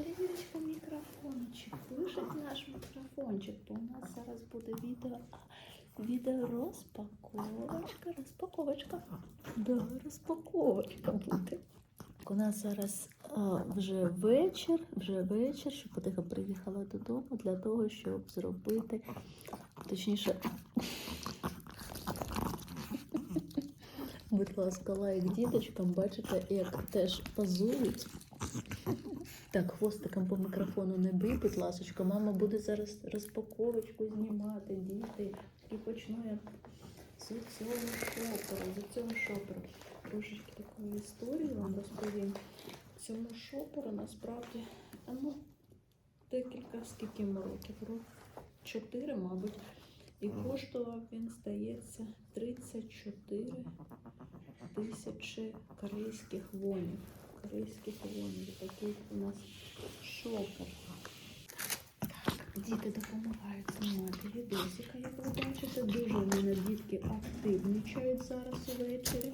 перевірочка мікрофончик. Пишуть наш мікрофончик, бо у нас зараз буде відео. Відео розпаковочка, розпаковочка. Да, розпаковочка буде. У нас зараз а, вже вечір, вже вечір, що потихо приїхала додому для того, щоб зробити, точніше, будь ласка, лайк діточкам, бачите, як теж пазують. Так, хвостиком по мікрофону не бий, будь ласочка. Мама буде зараз розпаковочку знімати, діти. І почну я з цього шоперу, з цього шоперу. Трошечки такої історії вам розповім. Цьому шоперу насправді, ну, декілька скільки років, 4, мабуть. І коштував він, здається, 34 тисячі корейських вонів. Корейських вонів. Такий у нас шопер. Діти допомагають знімати відосика, як ви бачите. Дуже в мене дітки активнічають зараз увечері.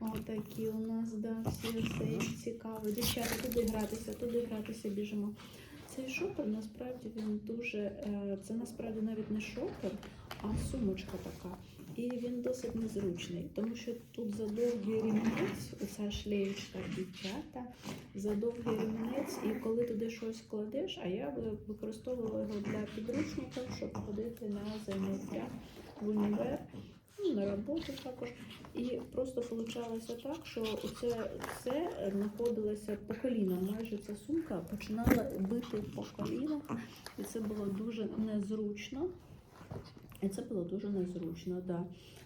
Отакі у нас, да, всі все цікаво. Дівчата, туди гратися, туди гратися біжимо. Цей шопер насправді він дуже, е, це насправді навіть не шопер, а сумочка така. І він досить незручний, тому що тут задовгий ремінець, оця шлеєчка дівчата, задовгий ремінець, і коли туди щось кладеш, а я використовувала його для підручника, щоб ходити на заняття в універ, ну, на роботу також. І просто вийшло так, що це все знаходилося по колінам. Майже ця сумка починала бити по колінах, і це було дуже незручно. І це було дуже незручно, да.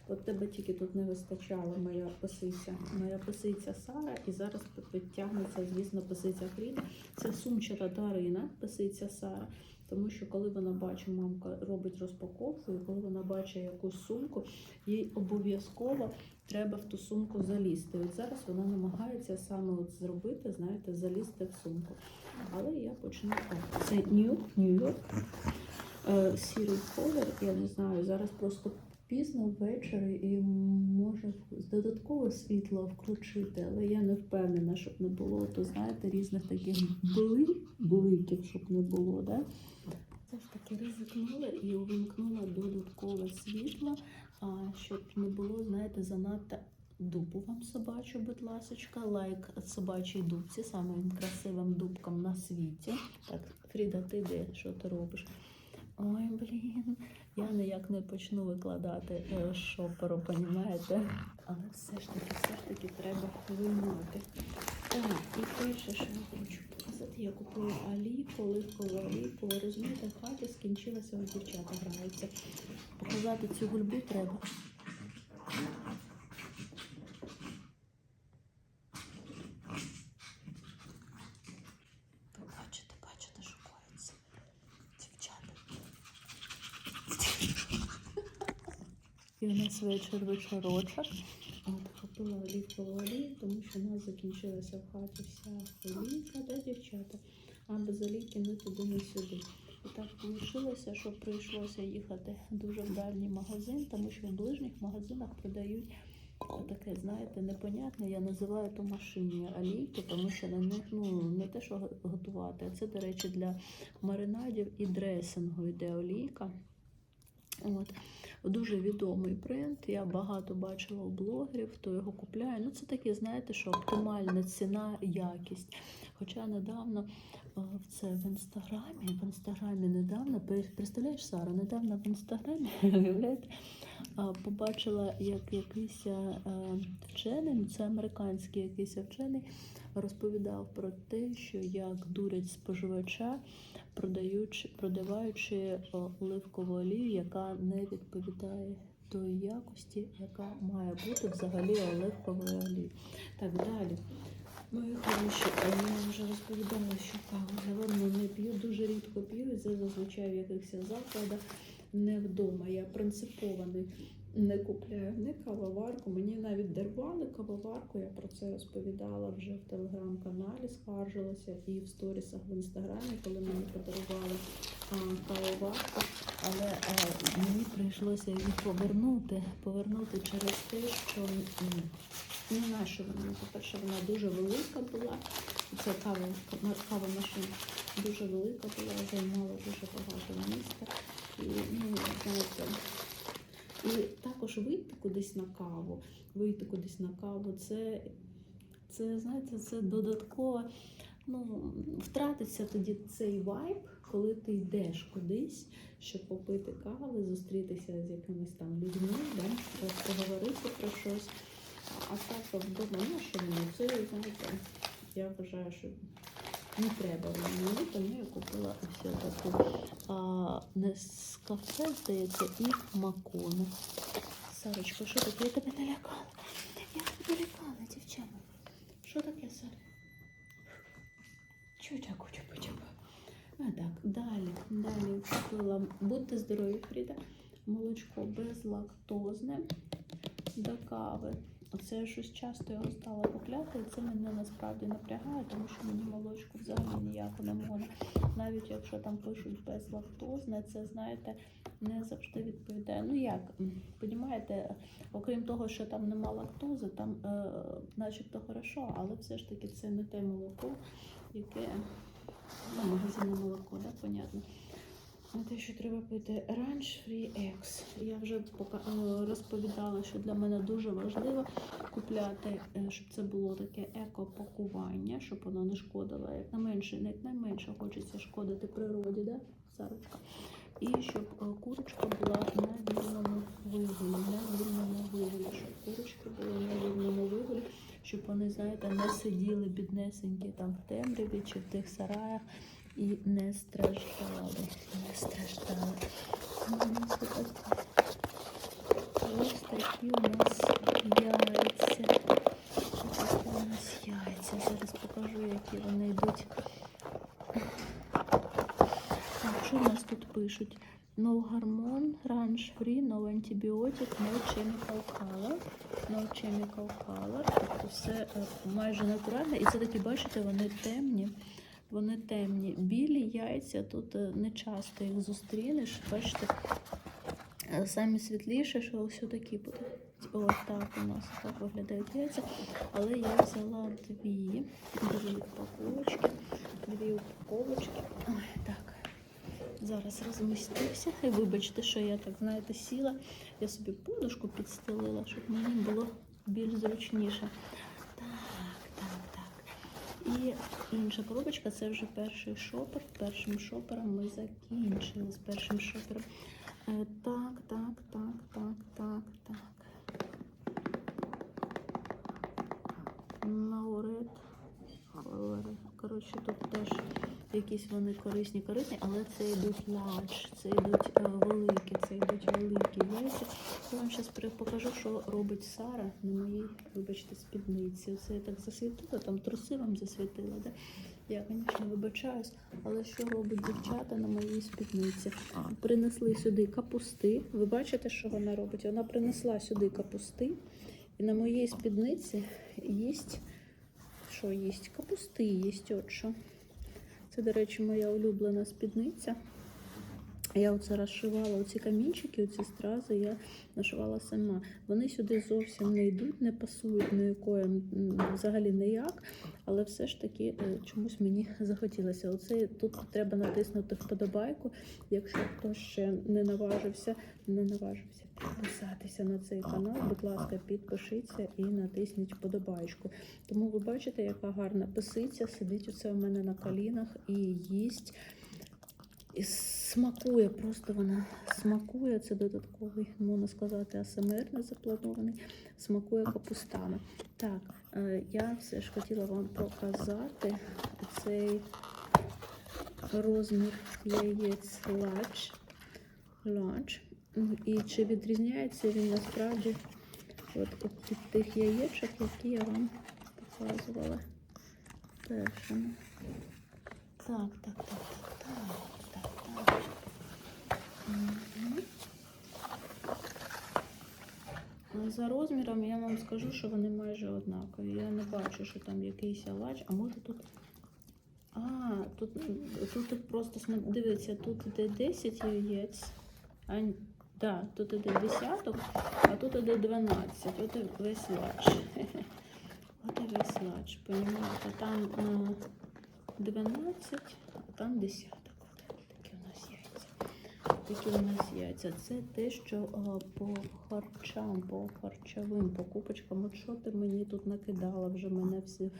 От тебе тільки тут не вистачала моя писиця, моя писиця Сара, і зараз підтягнеться, звісно, писиця Фріда. Це сумчата Дарина, писиця Сара. Тому що коли вона бачить, мамка робить розпаковку, і коли вона бачить якусь сумку, їй обов'язково треба в ту сумку залізти. От зараз вона намагається саме от зробити, знаєте, залізти в сумку. Але я почну так. Це Нью, Нью-Йорк. Е, Сірий колір, я не знаю, зараз просто пізно ввечері і може додаткове світло включити, але я не впевнена, щоб не було, то знаєте, різних таких бли, бликів, щоб не було. Да? Все ж таки ризикнула і увімкнула додаткове світло, а щоб не було, знаєте, занадто дубу вам собачу, будь ласочка. Лайк собачій дубці, самим красивим дубкам на світі. Так, Фріда, ти де? Що ти робиш? Ой, блін, я ніяк не почну викладати е, шоперу, понімаєте? Але все ж таки, все ж таки треба виймати. Так, і перше, що я хочу показати, я купила Алі, оливкову Аліку. Ви розумієте, в хаті скінчилася, у дівчата граються. Показати цю гульбу треба. Ви бачите, бачите, що коїться. Дівчата. І у нас вечір вечорочок. От купила олівкову олію, тому що у нас закінчилася в хаті вся олійка, да, дівчата? А без олійки не туди, не сюди. І так вийшло, що прийшлося їхати дуже в дальній магазин, тому що в ближніх магазинах продають таке, знаєте, непонятне. Я називаю то машинні олійки, тому що на них ну, не те, що готувати, а це, до речі, для маринадів і дресингу йде олійка. От. Дуже відомий принт. Я багато бачила у блогерів, хто його купляє. Ну, це такі, знаєте, що оптимальна ціна, якість. Хоча недавно це в інстаграмі, в інстаграмі недавно, представляєш, Сара, недавно в інстаграмі, уявляєте, побачила, як якийсь е, вчений, це американський якийсь вчений, розповідав про те, що як дурять споживача, продаючи, продаваючи оливкову олію, яка не відповідає тої якості, яка має бути взагалі оливкової олії. Так далі. Мої хороші, я вже розповідала, що каву зелену не п'ю, дуже рідко п'ю, це зазвичай в якихось закладах не вдома. Я принципово не, не купляю не кавоварку. Мені навіть дарували кавоварку, я про це розповідала вже в телеграм-каналі, скаржилася і в сторісах в інстаграмі, коли мені подарували а, кавоварку. Але а, мені прийшлося її повернути, повернути через те, що ну, наша вона, по-перше, вона дуже велика була. Це кава, кава машина дуже велика була, займала дуже багато міста. Ну, знаєте, і також вийти кудись на каву, вийти кудись на каву, це, це знаєте, це додатково. Ну, втратиться тоді цей вайб, коли ти йдеш кудись, щоб попити кави, зустрітися з якимись там людьми, да, поговорити про щось. А так вдома, ну що мені, це, знаєте, я вважаю, що не треба мені, тому я купила ось таку не здається, і макону. Сарочка, що таке? Я тебе налякала. Я тебе налякала, дівчата. Що таке, Сара? Я хочу почепа? А так, далі, далі купила. Будьте здорові, Фріда. Молочко безлактозне до кави. Оце я щось часто його стала купляти, і це мене насправді напрягає, тому що мені молочко взагалі ніяко не можна. Навіть якщо там пишуть безлактозне, це знаєте, не завжди відповідає. Ну як, понімаєте, окрім того, що там нема лактози, там е, начебто хорошо, але все ж таки це не те молоко, яке ну, магазинне молоко, да, понятно. А те, що треба пити Ranch Free Eggs. Я вже е, розповідала, що для мене дуже важливо купляти, е, щоб це було таке еко-пакування, щоб воно не шкодило. Як найменше, як найменше хочеться шкодити природі, да, Сарочка? І щоб е, курочка була на вільному вигулі, на вільному вигулі, щоб курочки були на вільному вигулі, щоб вони, знаєте, не сиділи біднесенькі там в темряві чи в тих сараях і не страждали. Не страждали. Ось такі у нас яйця. Ось такі у нас яйця. Зараз покажу, які вони йдуть. Так, що у нас тут пишуть? No hormone, range free, no antibiotic, no chemical color. No chemical color. Тобто все е, майже натуральне. І це такі, бачите, вони темні. Вони темні. Білі яйця тут е, не часто їх зустрінеш. Бачите, е, самі світліші, що ось такі будуть. Ось так у нас так виглядають яйця. Але я взяла дві, дві упаковочки. Дві упаковочки. Ой, так. Зараз розмістився. І вибачте, що я так, знаєте, сіла. Я собі подушку підстелила, щоб мені було більш зручніше. І інша коробочка це вже перший шопер. Першим шопером ми закінчили з першим шопером. Е, Так, так, так, так, так, так. Наурет. Коротше, тут теж якісь вони корисні, корисні, але це йдуть ладж, це йдуть е, великі, це йдуть великі яйця. Я вам зараз покажу, що робить Сара на моїй, вибачте, спідниці. Це я так засвітила, там труси вам засвітила. Да? Я, звісно, вибачаюсь, але що робить дівчата на моїй спідниці? Принесли сюди капусти. Ви бачите, що вона робить? Вона принесла сюди капусти, і на моїй спідниці їсть. Що їсть? Капусти їсть, от що. Це, до речі, моя улюблена спідниця. Я оце розшивала оці камінчики, оці стрази я нашивала сама. Вони сюди зовсім не йдуть, не пасують ніякої м, взагалі ніяк, але все ж таки е, чомусь мені захотілося. Оце тут треба натиснути вподобайку. Якщо хтось ще не наважився, не наважився підписатися на цей канал, будь ласка, підпишіться і натисніть вподобайку. Тому ви бачите, яка гарна писиця сидить оце у мене на колінах і їсть. І смакує, просто вона смакує, це додатковий, можна сказати, АСМР не запланований, смакує капустами. Так, е, я все ж хотіла вам показати цей розмір яєць лач. лач. Ну, І чи відрізняється він насправді от від тих яєчок, які я вам показувала першими. Так, так, так, за розміром я вам скажу, що вони майже однакові. Я не бачу, що там якийсь лач, а може тут. А, тут тут просто дивіться, тут іде 10 яєць, а да, тут іде десяток, а тут іде 12. От і весь лач. От і весь лач, розумієте, там ну, 12, а там 10. Такі у нас яйця. Це те, що а, по харчам, по харчовим покупочкам. От що ти мені тут накидала? Вже мене всі.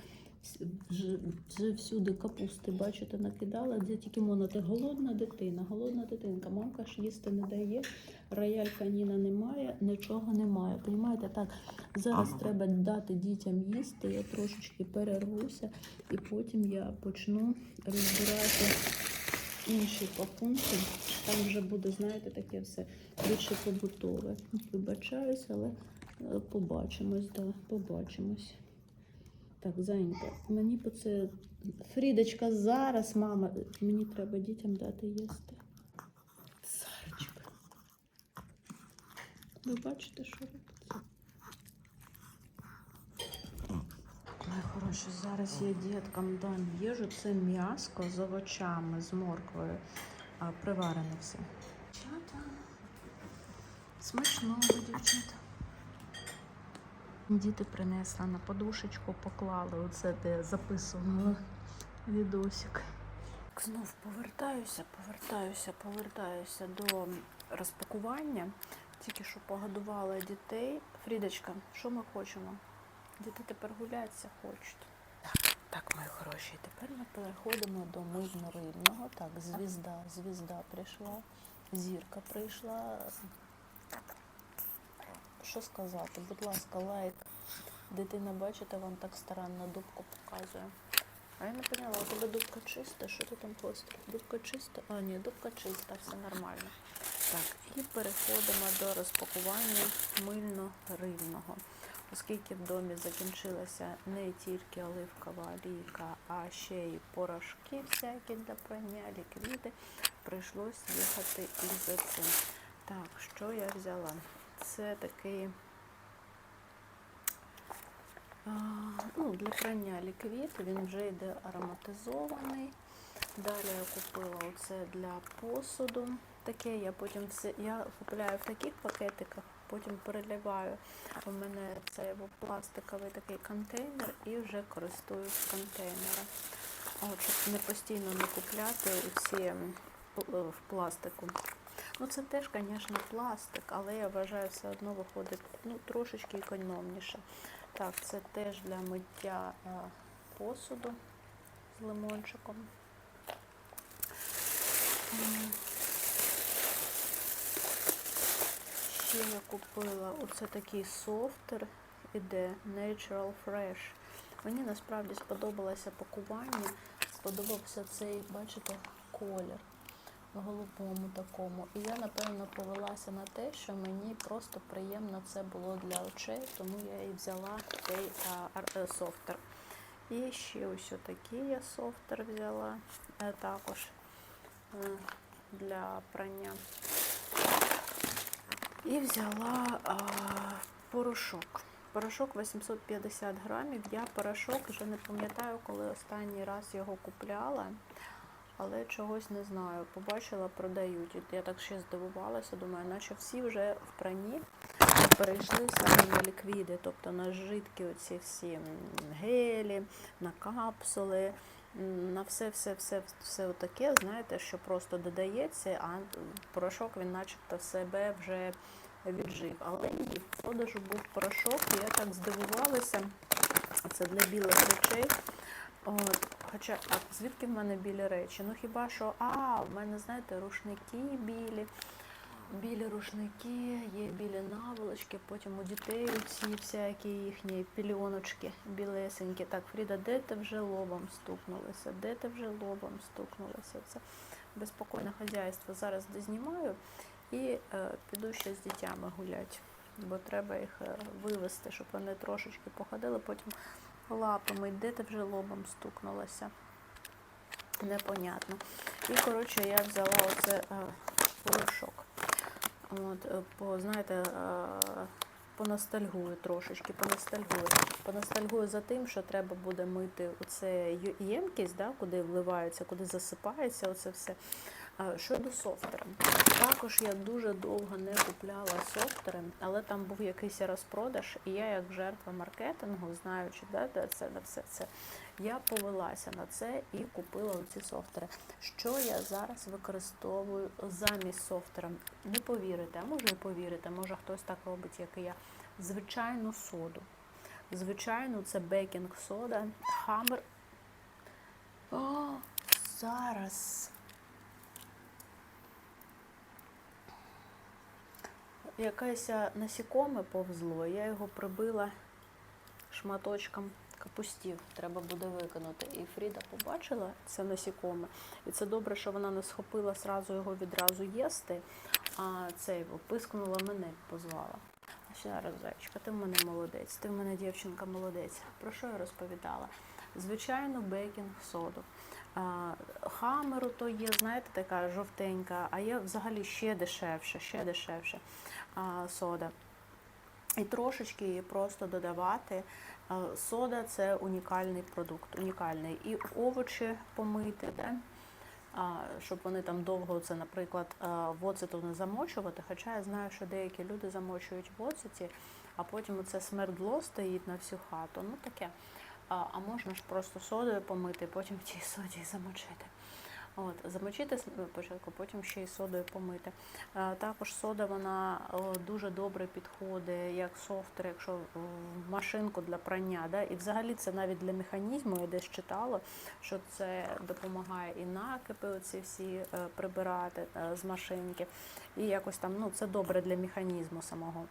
Вже, вже всюди капусти, бачите, накидала. Де тільки моно, ти голодна дитина, голодна дитинка. Мамка ж їсти не дає, рояль каніна немає, нічого немає. Понімаєте, так, зараз Ага. треба дати дітям їсти, я трошечки перервуся, і потім я почну розбирати інші пакунки. Там вже буде, знаєте, таке все більше побутове. Вибачаюсь, але е, побачимось, да, побачимось. Так, зайнька, мені по це. Фрідочка, зараз, мама, мені треба дітям дати їсти. Сарочка. Ви бачите, що робиться? Хороші, зараз я діткам дам їжу. Це м'яско з овочами, з морквою. А, приварене все. Дівчата. Смачного, дівчата. Діти принесла на подушечку, поклали оце, де записувала відосик. Знов повертаюся, повертаюся, повертаюся до розпакування. Тільки що погодувала дітей. Фрідочка, що ми хочемо? Діти тепер гулятися хочуть. Так, так, мої хороші, тепер ми переходимо до мирно-рибного. Так, звізда, звізда прийшла, зірка прийшла. Що сказати? Будь ласка, лайк. Дитина, бачите, вам так старанно дубку показує. А я не поняла, у тебе дубка чиста? Що ти там постив? Дубка чиста? А, ні, дубка чиста, все нормально. Так, і переходимо до розпакування мильно-рибного. Оскільки в домі закінчилася не тільки оливкова олійка, а ще й порошки всякі для прання, ліквіди, прийшлось їхати із цим. Так, що я взяла? Це такий ну, для прання ліквід, він вже йде ароматизований. Далі я купила оце для посуду. Таке я потім все я купляю в таких пакетиках, потім переливаю. У мене це пластиковий такий контейнер і вже користуюсь контейнером. От, щоб не постійно не купляти м, п- в пластику. Ну це теж, звісно, пластик, але я вважаю, все одно виходить ну, трошечки економніше. Так, це теж для миття е, посуду з лимончиком. Ще я купила оце такий софтер, іде Natural Fresh. Мені насправді сподобалося пакування, сподобався цей, бачите, колір голубому такому. І я, напевно, повелася на те, що мені просто приємно це було для очей, тому я і взяла цей а, е, софтер. І ще ось такий я софтер взяла, е, також е, для прання. І взяла а, порошок. Порошок 850 грамів. Я порошок вже не пам'ятаю, коли останній раз його купляла, але чогось не знаю. Побачила, продають. Я так ще здивувалася, думаю, наче всі вже в прані перейшли саме на ліквіди, тобто на жидкі оці всі гелі, на капсули, на все, все, все, все таке, знаєте, що просто додається, а порошок він начебто в себе вже віджив. Але ні, в продажу був порошок, і я так здивувалася. Це для білих речей. От, хоча, а звідки в мене білі речі? Ну хіба що, а, в мене, знаєте, рушники білі, білі рушники, є білі наволочки, потім у дітей ці всякі їхні пільоночки білесенькі. Так, Фріда, де ти вже лобом стукнулася? Де ти вже лобом стукнулася? Це безпокійне хазяйство. Зараз дознімаю і е, піду ще з дітями гуляти, бо треба їх е, вивезти, щоб вони трошечки походили, потім лапами, де ти вже лобом стукнулася. Непонятно. І, коротше, я взяла оце е, порошок. От, е, по, знаєте, е, поностальгую трошечки, поностальгую. Поностальгую за тим, що треба буде мити оце ємкість, да, куди вливається, куди засипається оце все. Щодо софтера. Також я дуже довго не купляла софтери, але там був якийсь розпродаж, і я, як жертва маркетингу, знаючи, да, де це на все це, я повелася на це і купила ці софтери. Що я зараз використовую замість софтера? Не повірите, а може і повірите, може хтось так робить, як і я. Звичайну соду. Звичайно, це бейкінг сода, хаммер. О, зараз. Якесь насікоме повзло, я його прибила шматочком капустів. Треба буде виконати. І Фріда побачила це насікоме. І це добре, що вона не схопила сразу його відразу їсти, а цей пискнула мене, позвала. Ще раз, зайчика, ти в мене молодець, ти в мене дівчинка молодець. Про що я розповідала? Звичайно, бейкінг соду. Хамеру то є, знаєте, така жовтенька, а є взагалі ще дешевше, ще дешевше сода. І трошечки її просто додавати. Сода це унікальний продукт, унікальний. І овочі помити, да? щоб вони там довго це, наприклад, в оцету не замочувати. Хоча я знаю, що деякі люди замочують в оцеті, а потім оце смердло стоїть на всю хату. Ну таке. А, можна ж просто содою помити, потім в тій соді замочити. От, замочити спочатку, потім ще й содою помити. Також сода вона дуже добре підходить як софтер, якщо в машинку для прання. Да? І взагалі це навіть для механізму, я десь читала, що це допомагає і накипи оці всі е, прибирати е, з машинки. І якось там, ну, це добре для механізму самого.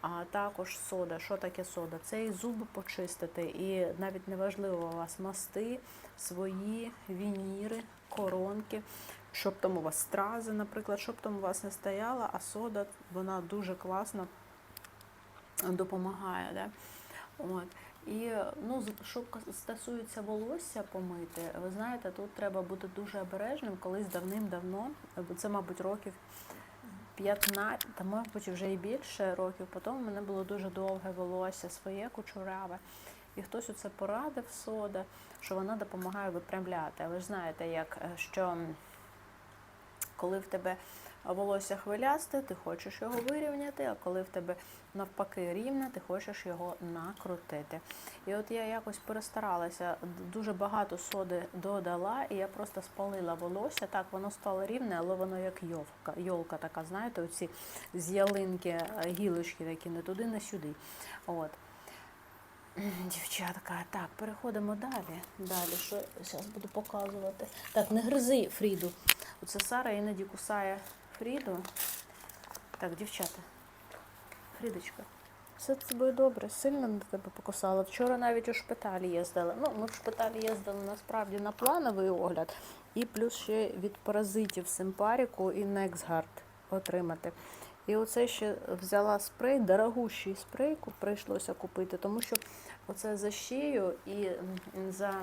А також сода. Що таке сода? Це і зуби почистити, і навіть неважливо у вас масти, свої вініри, коронки, щоб там у вас стрази, наприклад, щоб там у вас не стояло, а сода вона дуже класно допомагає. Да? От. І ну, що стосується волосся помити, ви знаєте, тут треба бути дуже обережним, колись давним-давно, це, мабуть, років 15, та мабуть, вже і більше років по тому, в мене було дуже довге волосся, своє кучеряве. І хтось оце порадив сода, що вона допомагає випрямляти. А ви ж знаєте, як е, що коли в тебе волосся хвилясте, ти хочеш його вирівняти, а коли в тебе навпаки рівне, ти хочеш його накрутити. І от я якось перестаралася, дуже багато соди додала, і я просто спалила волосся. Так, воно стало рівне, але воно як йовка, йолка така, знаєте, оці з ялинки е, гілочки такі не туди, не сюди. От. Дівчатка, так, переходимо далі. Далі, що зараз буду показувати. Так, не гризи Фріду. Оце Сара іноді кусає Фріду. Так, дівчата. Фрідочка, все з тобою добре, сильно на тебе покусала. Вчора навіть у шпиталі їздили. Ну, ми в шпиталі їздили насправді на плановий огляд, і плюс ще від паразитів симпаріку і Нексгард отримати. І оце ще взяла спрей, дорогущий спрей прийшлося купити, тому що оце за шию і за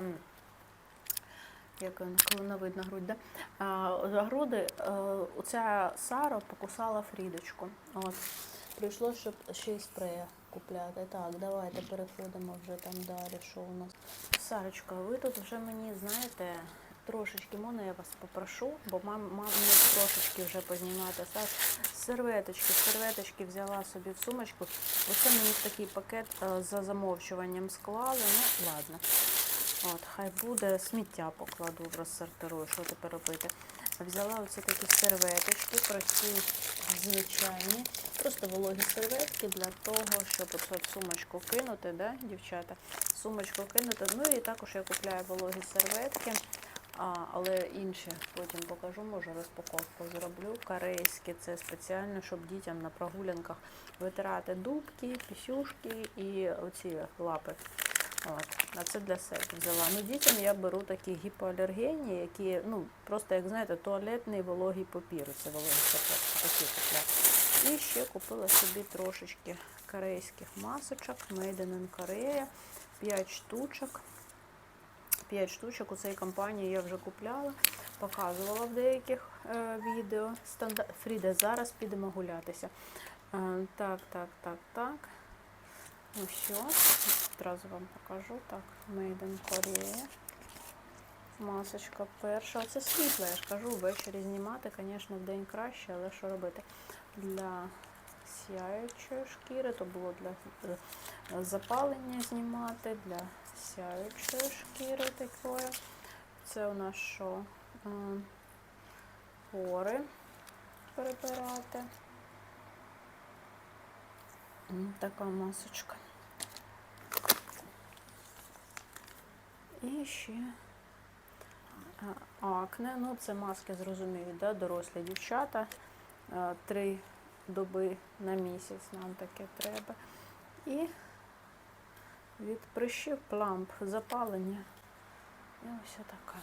як не видно грудь, да? а, за груди е, оця Сара покусала Фрідочку. От. Прийшлося щоб ще й спрея купляти. Так, давайте переходимо вже там далі. Що у нас? Сарочка, ви тут вже мені, знаєте, трошечки можна я вас попрошу, бо мам, мам трошечки вже познімати. Серветочки, серветочки взяла собі в сумочку. Оце мені такий пакет е, за замовчуванням склали. Ну, ладно. От, хай буде, сміття покладу, розсортирую, що тепер робити. Взяла оці такі серветочки, прості, звичайні. Просто вологі серветки для того, щоб от сумочку кинути, да, дівчата? Сумочку кинути. Ну і також я купляю вологі серветки, а, але інші потім покажу, може розпаковку зроблю. Корейські, це спеціально, щоб дітям на прогулянках витирати дубки, пісюшки і оці лапи. От, а це для себе взяла. Ну, дітям я беру такі гіпоалергенні, які, ну, просто, як знаєте, туалетний вологий папір. Це вологі серветки, такі купляю. І ще купила собі трошечки корейських масочок, Made in Korea, 5 штучок. 5 штучок у цій компанії я вже купляла, показувала в деяких е, відео. Стандар... Фріде, зараз підемо гулятися. Е, так, так, так, так. Ну що, одразу вам покажу. Так, Made in Korea. Масочка перша. Це світла, я ж кажу, ввечері знімати, звісно, в день краще, але що робити? Для сяючої шкіри, то було для е, запалення знімати, для сяючої шкіри такої. Це у нас що? Пори перебирати. Така масочка. І ще акне. Ну, це маски зрозуміють, да? дорослі дівчата. Три доби на місяць нам таке треба. І від прищів пламп, запалення. І ось така.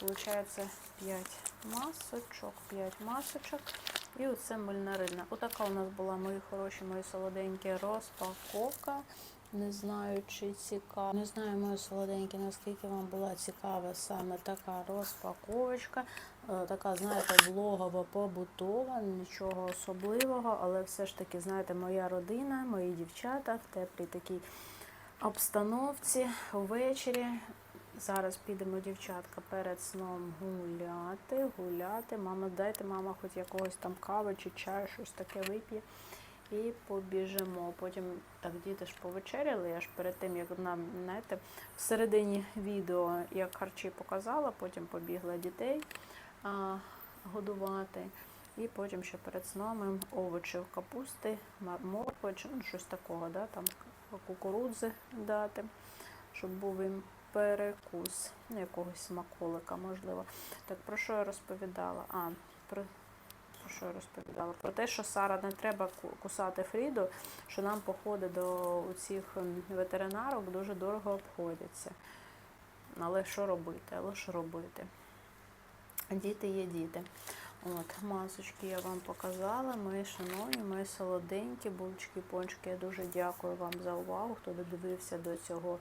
Получається 5 масочок, 5 масочок. І оце мильнарина. Отака у нас була, мої хороші, мої солоденькі, розпаковка. Не знаю, чи цікаво. Не знаю, мої солоденькі, наскільки вам була цікава саме така розпаковочка. Е, Така, знаєте, влогова, побутова, нічого особливого, але все ж таки, знаєте, моя родина, мої дівчата в теплій такій обстановці ввечері. Зараз підемо, дівчатка, перед сном гуляти, гуляти. Мама, дайте, мама, хоч якогось там кави чи чаю, щось таке вип'є. І побіжимо. Потім так діти ж повечеряли. Я ж перед тим, як нам, знаєте, в середині відео, як харчі показала, потім побігла дітей а, годувати. І потім ще перед сном овочів капусти, моркви, ну, щось такого, да, там кукурудзи дати, щоб був їм перекус, ну, якогось смаколика, можливо. Так, про що я розповідала? А, про, про що я розповідала? Про те, що Сара не треба кусати Фріду, що нам походи до цих ветеринарок дуже дорого обходяться. Але що робити? Але що робити? Діти є діти. От, масочки я вам показала, мої шановні, мої солоденькі, булочки, пончики. Я дуже дякую вам за увагу, хто додивився до цього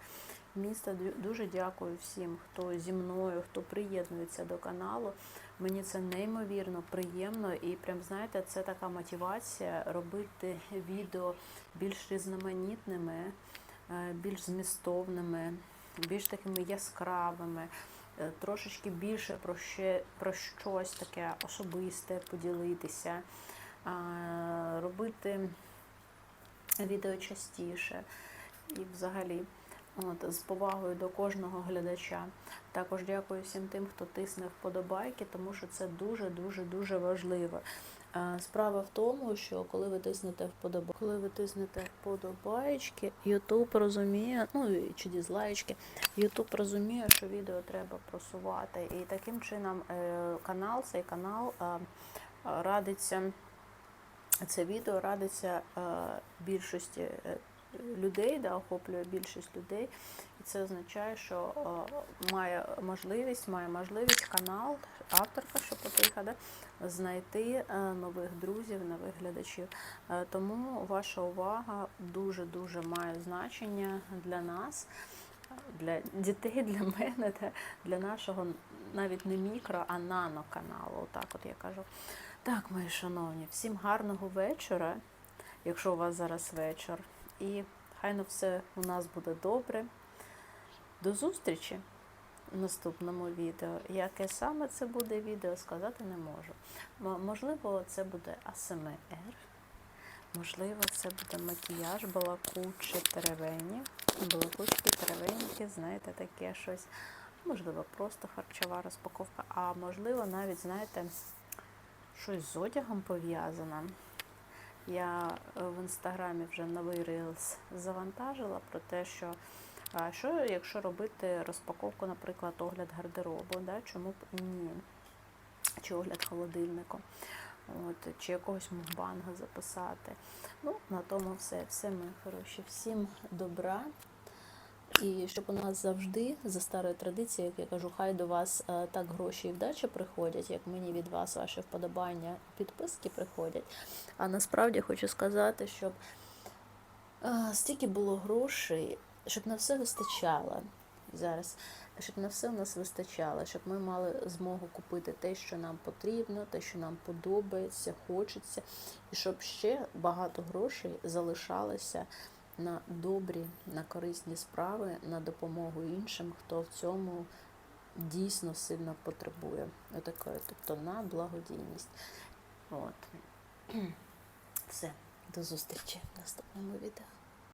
міста. Ду- Дуже дякую всім, хто зі мною, хто приєднується до каналу. Мені це неймовірно приємно і прям знаєте, це така мотивація робити відео більш різноманітними, е, більш змістовними, більш такими яскравими трошечки більше про, ще, про щось таке особисте поділитися, робити відео частіше і взагалі. От, з повагою до кожного глядача. Також дякую всім тим, хто тисне вподобайки, тому що це дуже-дуже дуже важливо. Е, Справа в тому, що коли ви тиснете вподобайки, коли ви тиснете вподобайки, YouTube розуміє, ну чи дізлайки, YouTube розуміє, що відео треба просувати. І таким чином е, канал, цей канал е, радиться, це відео радиться більшості людей, да, охоплює більшість людей. І це означає, що е, має можливість, має можливість канал, авторка, що потиха, да, знайти е, нових друзів, нових глядачів. Е, Тому ваша увага дуже-дуже має значення для нас, для дітей, для мене, для нашого навіть не мікро, а нано каналу. Отак от я кажу. Так, мої шановні, всім гарного вечора, якщо у вас зараз вечір. І хай на все у нас буде добре. До зустрічі в наступному відео. Яке саме це буде відео, сказати не можу. Можливо, це буде АСМР, можливо, це буде макіяж, балакучі теревені, балакучі теревеньки, знаєте, таке щось. Можливо, просто харчова розпаковка, а можливо, навіть, знаєте, щось з одягом пов'язане. Я е, в інстаграмі вже новий рилс завантажила про те, що що якщо робити розпаковку, наприклад, огляд гардеробу, да? чому б ні? Чи огляд холодильнику, от, чи якогось мукбанга записати. Ну, на тому все. Все, мої хороші. Всім добра. І щоб у нас завжди за старою традицією, як я кажу, хай до вас е, так гроші і вдача приходять, як мені від вас ваші вподобання, підписки приходять. А насправді хочу сказати, щоб е, стільки було грошей, щоб на все вистачало зараз, щоб на все у нас вистачало, щоб ми мали змогу купити те, що нам потрібно, те, що нам подобається, хочеться, і щоб ще багато грошей залишалося на добрі, на корисні справи, на допомогу іншим, хто в цьому дійсно сильно потребує. Отакої, тобто на благодійність. От. Все, до зустрічі в наступному відео.